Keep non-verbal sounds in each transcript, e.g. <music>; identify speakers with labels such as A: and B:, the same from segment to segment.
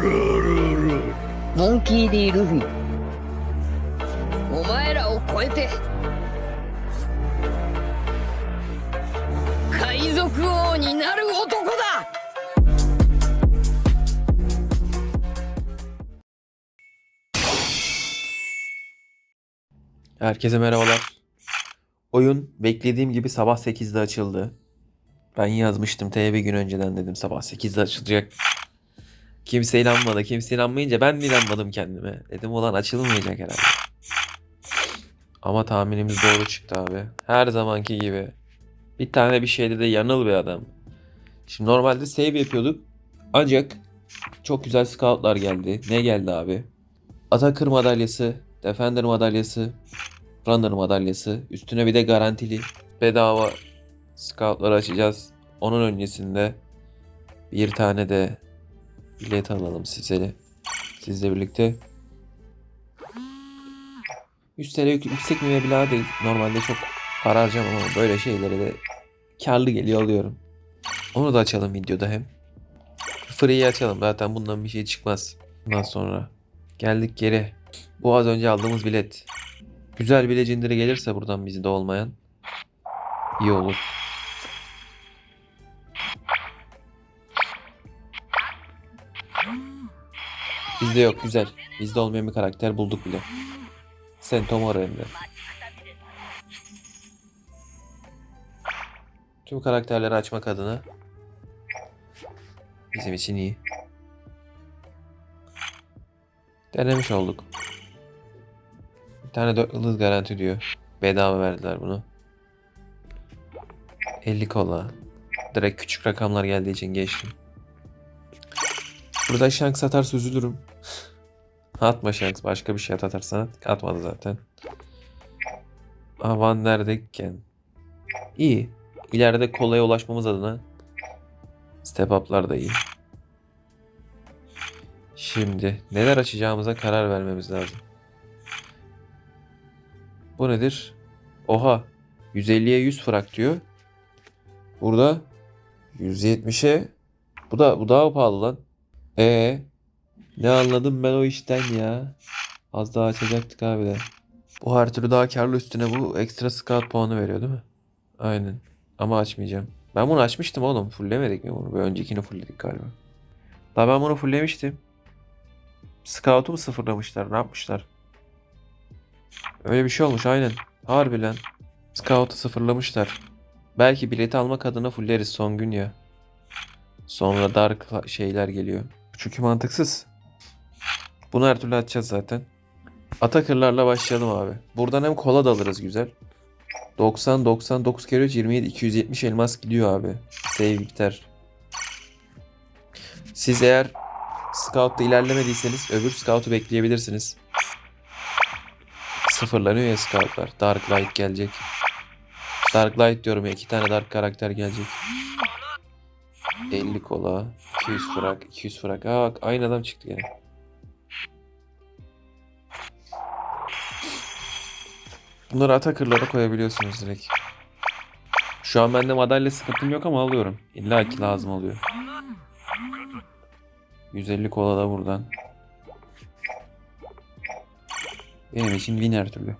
A: モンキー・ディ・ルフィお前らを超えて海賊王になる男だ
B: Herkese merhabalar. Oyun beklediğim gibi sabah 8'de açıldı. Ben yazmıştım T bir gün önceden dedim sabah 8'de açılacak. Kimse inanmadı. Kimse inanmayınca ben de inanmadım kendime. Dedim ulan açılmayacak herhalde. Ama tahminimiz doğru çıktı abi. Her zamanki gibi. Bir tane bir şeyde de yanıl bir adam. Şimdi normalde save yapıyorduk. Ancak çok güzel scoutlar geldi. Ne geldi abi? Atakır madalyası, Defender madalyası, Runner madalyası. Üstüne bir de garantili bedava scoutları açacağız. Onun öncesinde bir tane de bilet alalım size. Sizle birlikte. 100 TL yük- yüksek meblağ değil. Normalde çok para harcamam ama böyle şeylere de karlı geliyor alıyorum. Onu da açalım videoda hem. Free'yi açalım. Zaten bundan bir şey çıkmaz. Bundan sonra. Geldik geri. Bu az önce aldığımız bilet. Güzel bir legendary gelirse buradan bizde olmayan iyi olur. Bizde yok güzel. Bizde olmayan bir karakter bulduk bile. Sentomoro hem de. Tüm karakterleri açmak adına bizim için iyi. Denemiş olduk. Bir tane 4 yıldız garanti diyor. Bedava verdiler bunu. 50 kola. Direkt küçük rakamlar geldiği için geçtim. Burada şank atarsa üzülürüm. Atma şank. Başka bir şey at atarsan at. Atmadı zaten. Aha, Van neredeyken. İyi. İleride kolaya ulaşmamız adına step up'lar da iyi. Şimdi neler açacağımıza karar vermemiz lazım. Bu nedir? Oha. 150'ye 100 frak diyor. Burada 170'e bu da bu daha pahalı lan. E ne anladım ben o işten ya. Az daha açacaktık abi de. Bu her türlü daha karlı üstüne bu ekstra scout puanı veriyor değil mi? Aynen. Ama açmayacağım. Ben bunu açmıştım oğlum. Fulllemedik mi bunu? Bir öncekini fullledik galiba. Daha ben bunu fulllemiştim. Scout'u mu sıfırlamışlar? Ne yapmışlar? Öyle bir şey olmuş aynen. Harbi lan. Scout'u sıfırlamışlar. Belki bileti almak adına fulleriz son gün ya. Sonra dark şeyler geliyor. Çünkü mantıksız. Bunu her türlü açacağız zaten. Atakırlarla başlayalım abi. Buradan hem kola da alırız güzel. 90 99 kere 3 27 270 elmas gidiyor abi. Save biter. Siz eğer Scout'ta ilerlemediyseniz öbür Scout'u bekleyebilirsiniz. Sıfırlanıyor ya Scout'lar. Dark Light gelecek. Dark Light diyorum ya iki tane Dark karakter gelecek. 50 kola, 200 frak, 200 frak. Aa aynı adam çıktı gene. Bunları Atakır'lara koyabiliyorsunuz direkt. Şu an bende madalya sıkıntım yok ama alıyorum. İlla ki lazım oluyor. 150 kola da buradan. Benim için win her türlü.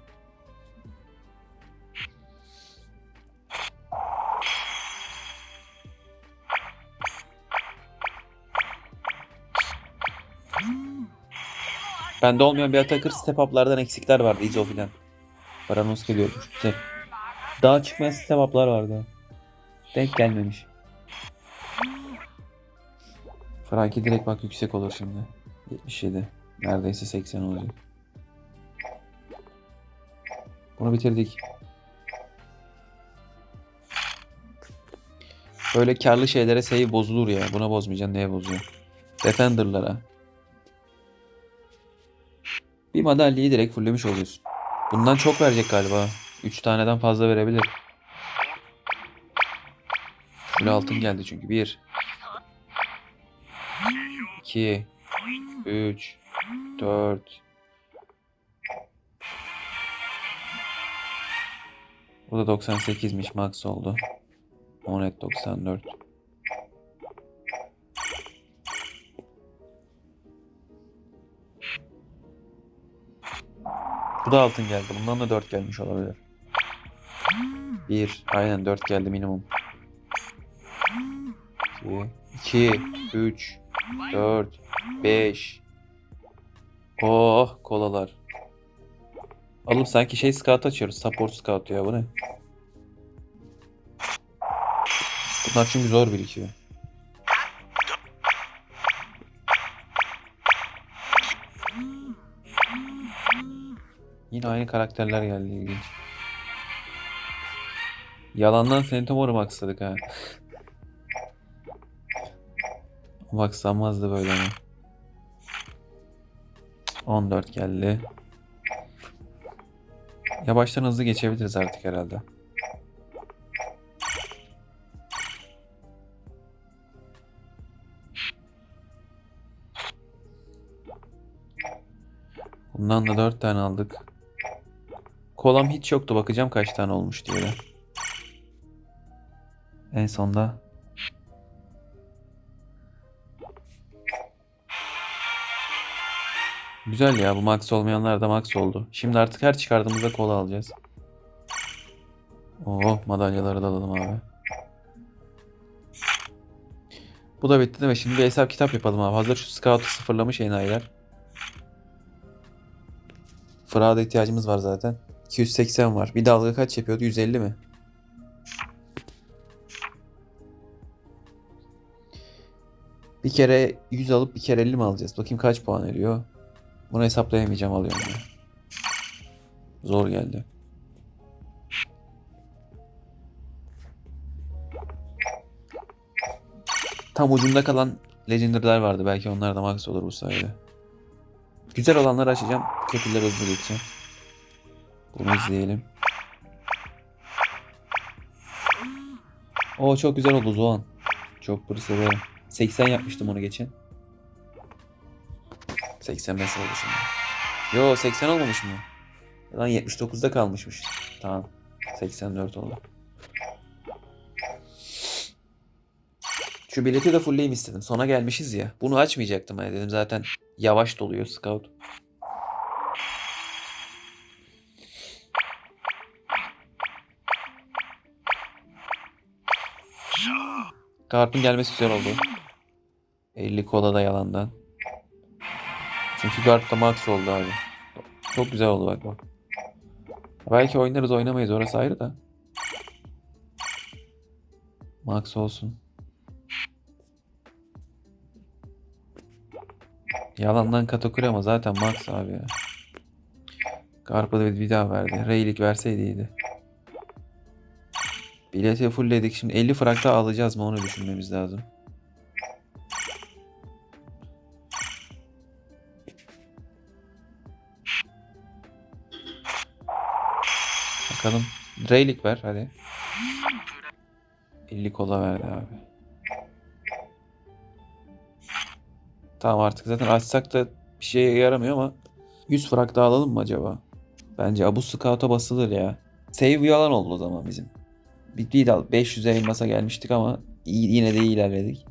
B: Bende olmayan bir atakır step up'lardan eksikler vardı. Izo filan. Paranos geliyormuş. Güzel. Daha çıkmayan step up'lar vardı. Denk gelmemiş. Franki direkt bak yüksek olur şimdi. 77. Neredeyse 80 olacak. Bunu bitirdik. Böyle karlı şeylere save bozulur ya. Buna bozmayacaksın. Neye bozuyorsun? Defender'lara. Bir madalyayı direkt fulllemiş oluyorsun. Bundan çok verecek galiba. 3 taneden fazla verebilir. Full altın geldi çünkü. 1 2 3 4 Bu da 98'miş max oldu. Monet 94. Bu da altın geldi. Bundan da 4 gelmiş olabilir. 1. Aynen 4 geldi minimum. 2, 2 3, 4, 5. Oh kolalar. Oğlum sanki şey scout açıyoruz. Support scout ya bu ne? Bunlar çünkü zor birikiyor. Yine aynı karakterler geldi ilginç. Yalandan Centaur'u maxladık ha. Maxlanmazdı böyle ama. 14 geldi. Yavaştan hızlı geçebiliriz artık herhalde. Bundan da 4 tane aldık. Kolam hiç yoktu. Bakacağım kaç tane olmuş diye. En sonda Güzel ya bu max olmayanlar da max oldu. Şimdi artık her çıkardığımızda kola alacağız. Oo madalyaları da alalım abi. Bu da bitti değil mi? Şimdi bir hesap kitap yapalım abi. Hazır şu scout'u sıfırlamış enayiler. Fırağa ihtiyacımız var zaten. 280 var. Bir dalga kaç yapıyordu? 150 mi? Bir kere 100 alıp bir kere 50 mi alacağız? Bakayım kaç puan veriyor. Bunu hesaplayamayacağım alıyorum ya. Zor geldi. Tam ucunda kalan Legendary'ler vardı. Belki onlar da max olur bu sayede. Güzel olanları açacağım. Kötüleri hızlı geçeceğim. Bunu izleyelim. Oo çok güzel oldu Zoan. Çok bunu severim. 80 yapmıştım onu geçen. 85 oldu şimdi. Yo 80 olmamış mı? Lan 79'da kalmışmış. Tamam. 84 oldu. Şu bileti de fullleyim istedim. Sona gelmişiz ya. Bunu açmayacaktım hani dedim zaten yavaş doluyor scout. Kartın gelmesi güzel oldu. 50 kola da yalandan. Çünkü Guard da max oldu abi. Çok güzel oldu bak bak. Belki oynarız oynamayız orası ayrı da. Max olsun. Yalandan Katakuri ama zaten Max abi ya. Garp'a da bir daha verdi. Raylik verseydi iyiydi. Bileti fullledik. Şimdi 50 frank daha alacağız mı onu düşünmemiz lazım. Bakalım. Raylik ver hadi. 50 kola verdi abi. Tamam artık zaten açsak da bir şeye yaramıyor ama 100 frank daha alalım mı acaba? Bence Abu Scout'a basılır ya. Save yalan oldu o zaman bizim. Bir değil 500'e elmasa gelmiştik ama iyi, yine de iyi ilerledik.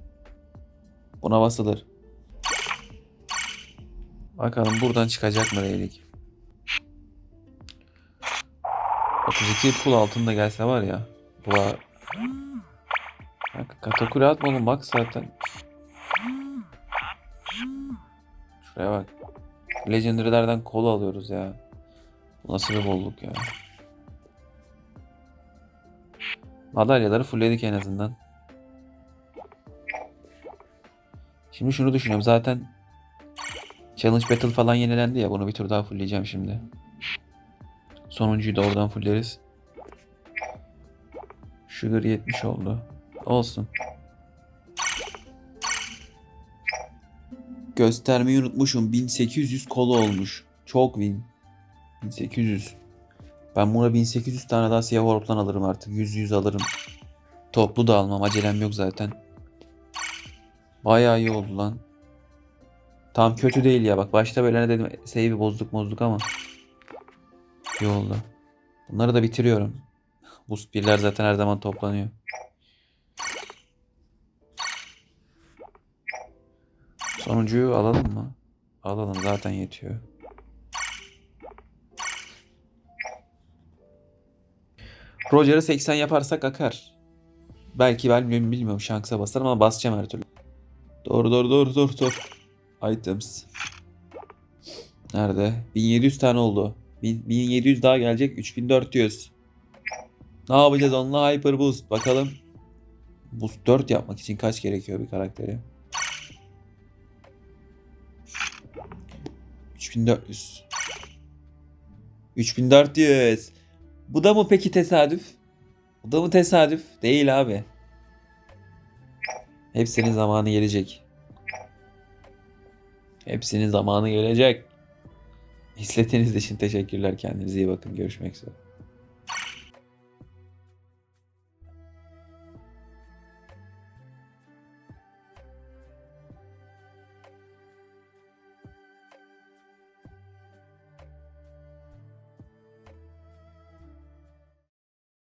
B: Buna basılır. Bakalım buradan çıkacak mı Raylik? 32 pul altında gelse var ya. Bu Bak katakuri atma oğlum bak zaten. Şuraya bak. Legendary'lerden kol alıyoruz ya. Nasıl bir bolluk ya. Madalyaları fullledik en azından. Şimdi şunu düşünüyorum zaten Challenge Battle falan yenilendi ya bunu bir tur daha fullleyeceğim şimdi. Sonuncuyu da oradan fulleriz. Sugar 70 oldu. Olsun. Göstermeyi unutmuşum. 1800 kolu olmuş. Çok win. 1800. Ben buna 1800 tane daha siyah orblan alırım artık. 100 100 alırım. Toplu da almam. Acelem yok zaten. Bayağı iyi oldu lan. Tam kötü değil ya. Bak başta böyle ne dedim. Save'i bozduk bozduk ama. İyi oldu. Bunları da bitiriyorum. <laughs> Boost birler zaten her zaman toplanıyor. Sonuncuyu alalım mı? Alalım zaten yetiyor. Roger'ı 80 yaparsak akar. Belki ben bilmiyorum, şansa basarım ama basacağım her türlü. Doğru doğru doğru doğru doğru. Items. Nerede? 1700 tane oldu. Bin- 1700 daha gelecek. 3400. Ne yapacağız onunla? Hyper Boost. Bakalım. Boost 4 yapmak için kaç gerekiyor bir karakteri? 3400. 3400. Bu da mı peki tesadüf? Bu da mı tesadüf? Değil abi. Hepsinin zamanı gelecek. Hepsinin zamanı gelecek. İzlediğiniz için teşekkürler. Kendinize iyi bakın. Görüşmek üzere.